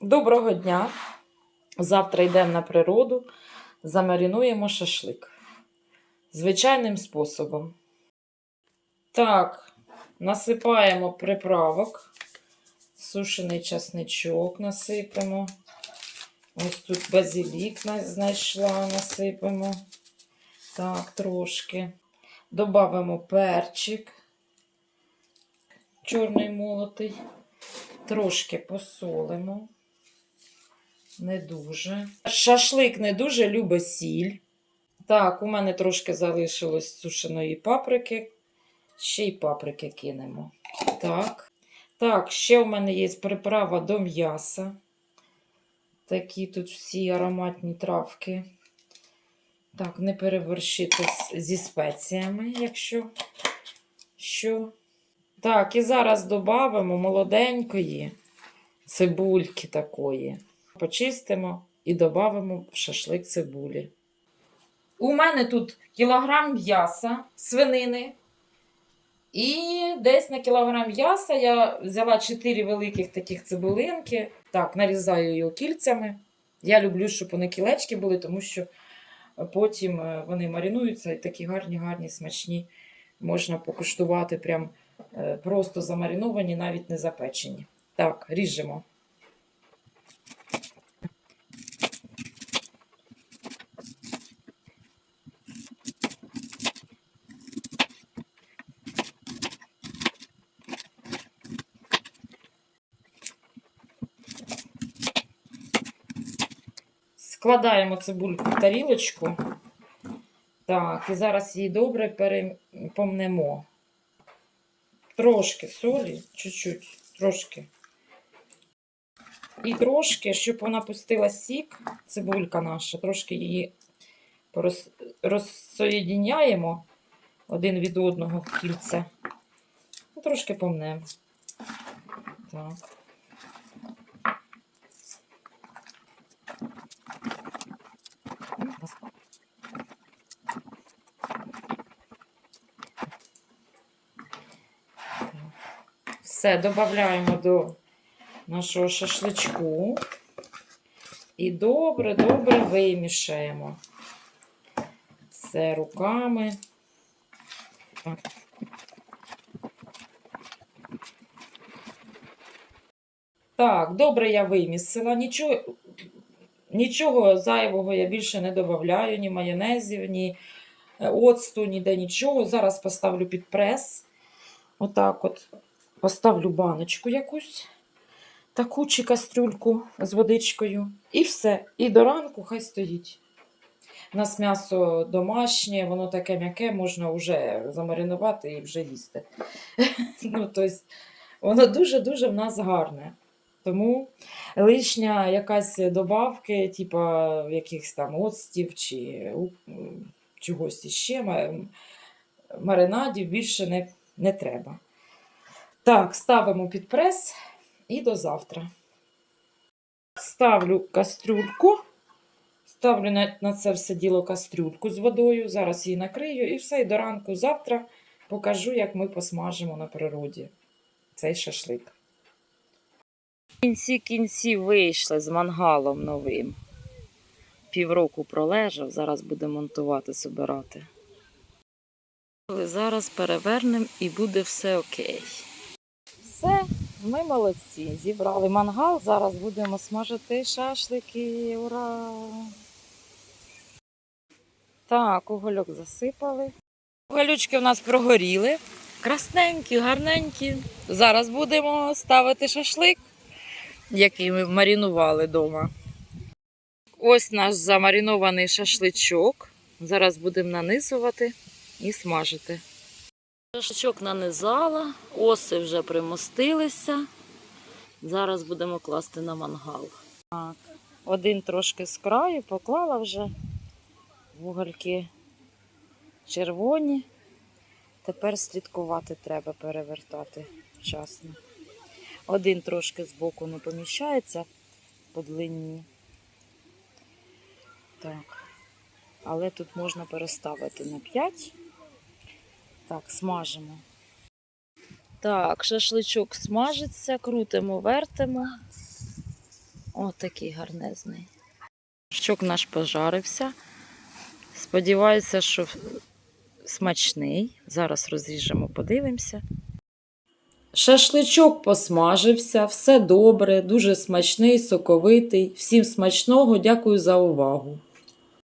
Доброго дня! Завтра йдемо на природу, замаринуємо шашлик. Звичайним способом. Так, насипаємо приправок. Сушений часничок насипемо. Ось тут базилік знайшла, насипемо. Так, трошки. Добавимо перчик. Чорний молотий. Трошки посолимо. Не дуже. Шашлик не дуже любить сіль. Так, у мене трошки залишилось сушеної паприки. Ще й паприки кинемо. Так. Так, ще у мене є приправа до м'яса. Такі тут всі ароматні травки. Так, не переборщити зі спеціями, якщо що. Так, і зараз додамо молоденької цибульки такої. Почистимо і додамо в шашлик цибулі. У мене тут кілограм м'яса, свинини. І десь на кілограм м'яса я взяла 4 великих таких цибулинки. Так, нарізаю його кільцями. Я люблю, щоб вони кілечки були, тому що потім е, вони маринуються і такі гарні, гарні, смачні. Можна покуштувати прям е, просто замариновані, навіть не запечені. Так, ріжемо. Складаємо цибульку в тарілочку. Так, і зараз її добре перепомнемо. Трошки солі, чуть-чуть, трошки. І трошки, щоб вона пустила сік, цибулька наша, трошки її роз, розсоєдіняємо один від одного кільця. Ну, трошки помнемо. Так. Все, додаємо до нашого шашличку і добре-добре вимішаємо. Все руками. Так. Добре я вимісила. Нічого, нічого зайвого я більше не додаю, ні майонезів, ні е, оцту, ніде нічого. Зараз поставлю під прес. Отак от поставлю баночку якусь, таку чи кастрюльку з водичкою. І все. І до ранку хай стоїть. У нас м'ясо домашнє, воно таке м'яке, можна вже замаринувати і вже їсти. ну, тобто, воно дуже-дуже в нас гарне. Тому лишня якась добавки, типа якихось там оцтів чи чогось іще, маринадів більше не, не треба. Так, ставимо під прес і до завтра. Ставлю кастрюльку. Ставлю на, на це все діло кастрюльку з водою. Зараз її накрию і все. І до ранку завтра покажу, як ми посмажимо на природі цей шашлик. В кінці кінці вийшли з мангалом новим. Півроку пролежав, зараз буде монтувати, собирати. Зараз перевернемо і буде все окей. Ми молодці. Зібрали мангал. Зараз будемо смажити шашлики. Ура! Так, угольок засипали. Уголючки в нас прогоріли. Красненькі, гарненькі. Зараз будемо ставити шашлик, який ми маринували вдома. Ось наш замаринований шашличок. Зараз будемо нанизувати і смажити. Шашличок нанизала, оси вже примостилися. Зараз будемо класти на мангал. Так, один трошки з краю поклала вже вугольки червоні. Тепер слідкувати треба перевертати вчасно. Один трошки з боку не поміщається по длині. Так. Але тут можна переставити на 5. Так, смажимо. Так, шашличок смажиться, крутимо, вертимо. О, такий гарнезний. Щок наш пожарився. Сподіваюся, що смачний. Зараз розріжемо, подивимося. Шашличок посмажився, все добре, дуже смачний, соковитий. Всім смачного, дякую за увагу.